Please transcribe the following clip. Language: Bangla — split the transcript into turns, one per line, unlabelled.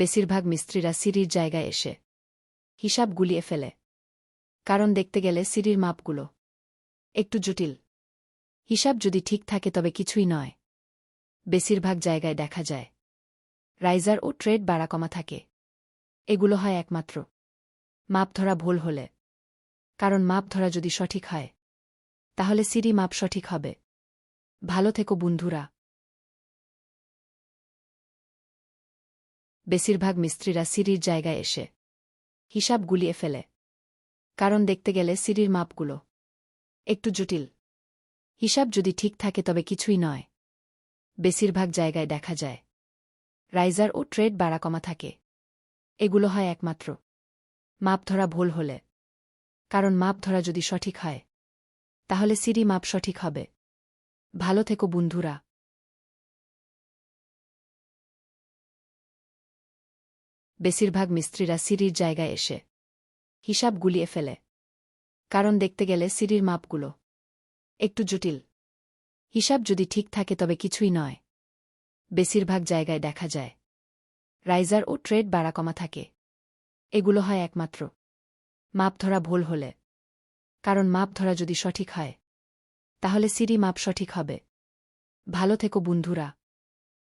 বেশিরভাগ মিস্ত্রিরা সিঁড়ির জায়গায় এসে হিসাব গুলিয়ে ফেলে। কারণ দেখতে গেলে সিঁড়ির মাপগুলো একটু জটিল। হিসাব যদি ঠিক থাকে তবে কিছুই নয়। বেশিরভাগ জায়গায় দেখা যায়, রাইজার ও ট্রেড বাড়া কমা থাকে। এগুলো হয় একমাত্র মাপ ধরা ভুল হলে। কারণ মাপ ধরা যদি সঠিক হয়, তাহলে সিঁড়ি মাপ সঠিক হবে। ভালো থেকো বন্ধুরা। বেশিরভাগ মিস্ত্রিরা সিঁড়ির জায়গায় এসে হিসাব গুলিয়ে ফেলে। কারণ দেখতে গেলে সিঁড়ির মাপগুলো একটু জটিল। হিসাব যদি ঠিক থাকে তবে কিছুই নয়। বেশিরভাগ জায়গায় দেখা যায়, রাইজার ও ট্রেড বাড়া কমা থাকে। এগুলো হয় একমাত্র মাপ ধরা ভুল হলে। কারণ মাপ ধরা যদি সঠিক হয়, তাহলে সিঁড়ি মাপ সঠিক হবে। ভালো থেকো বন্ধুরা। বেশিরভাগ মিস্ত্রিরা সিঁড়ির জায়গায় এসে হিসাব গুলিয়ে ফেলে। কারণ দেখতে গেলে সিঁড়ির মাপগুলো একটু জটিল। হিসাব যদি ঠিক থাকে তবে কিছুই নয়। বেশিরভাগ জায়গায় দেখা যায়, রাইজার ও ট্রেড বাড়া কমা থাকে। এগুলো হয় একমাত্র মাপ ধরা ভুল হলে। কারণ মাপ ধরা যদি সঠিক হয়, তাহলে সিঁড়ি মাপ সঠিক হবে। ভালো থেকো বন্ধুরা।